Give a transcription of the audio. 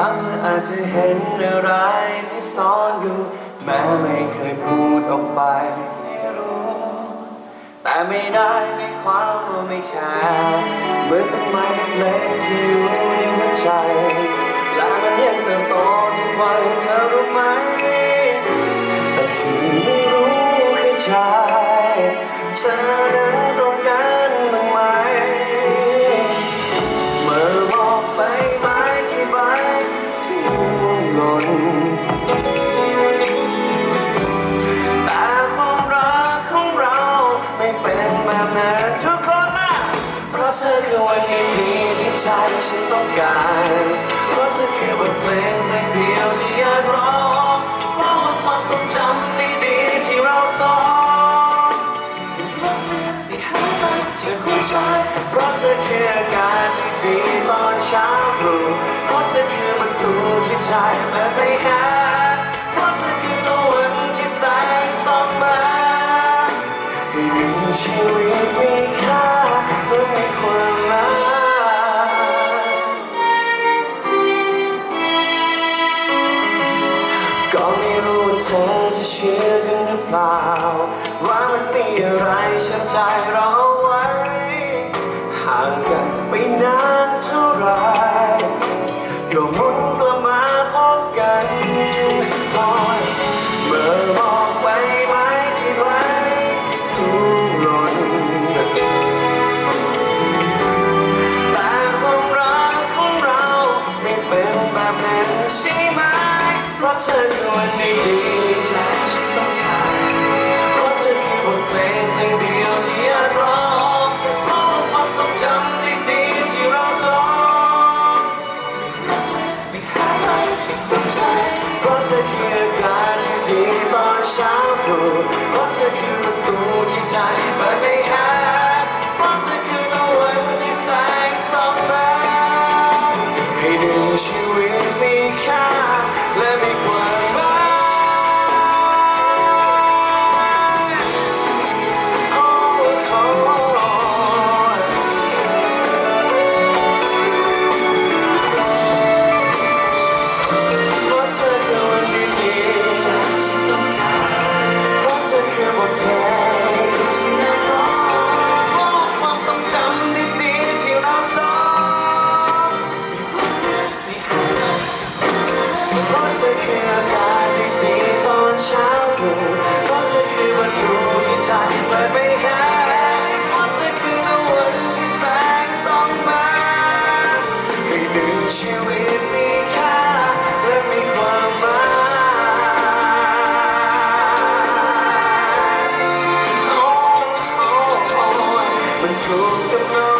ตามเธออาจจะเห็นอะไรที่ซ่อนอยู่ แม้ไม่เคยพูดออกไปไม่รู้ แต่ไม่ได้ไม่ความว่าไม่แคร์เหมือนต้นไม้เล็กๆที่อยู่ในหัวใจ และมันยังเติบโตทุกวันเธอรู้ไหมแต่ที่ไม่รู้คือใจเธอนั้นตรง วันดีๆที่ใจฉันต้องการเพราะเธอคือบทเพลงเพลงเดียวที่อยากร้องเพราะว่าความทรงจำดีๆที่เราสองได้หามาเจอหัวใจเพราะเธอคืออากาศดีตอนเช้าตรู่เพราะเธอคือประตูที่ใจเปิดไปหาเพราะเธอคือตะวันที่แสงส่องมาให้หนึ่งชีวิตมีค่า ชื่อกันหรือเปล่า ว่ามันมีอะไรช้ำใจเราเอาไว้ ห่างกันไปนานเท่าไรก็มุนกลับมาพบกันโอ้ยเมื่อมองไปไม้ที่ไว้ทุ่งหล่นแต่ความรักของเราไม่เป็นแบบนั้นใช่ไหมเพราะเธอคือวันดี เ Look at me.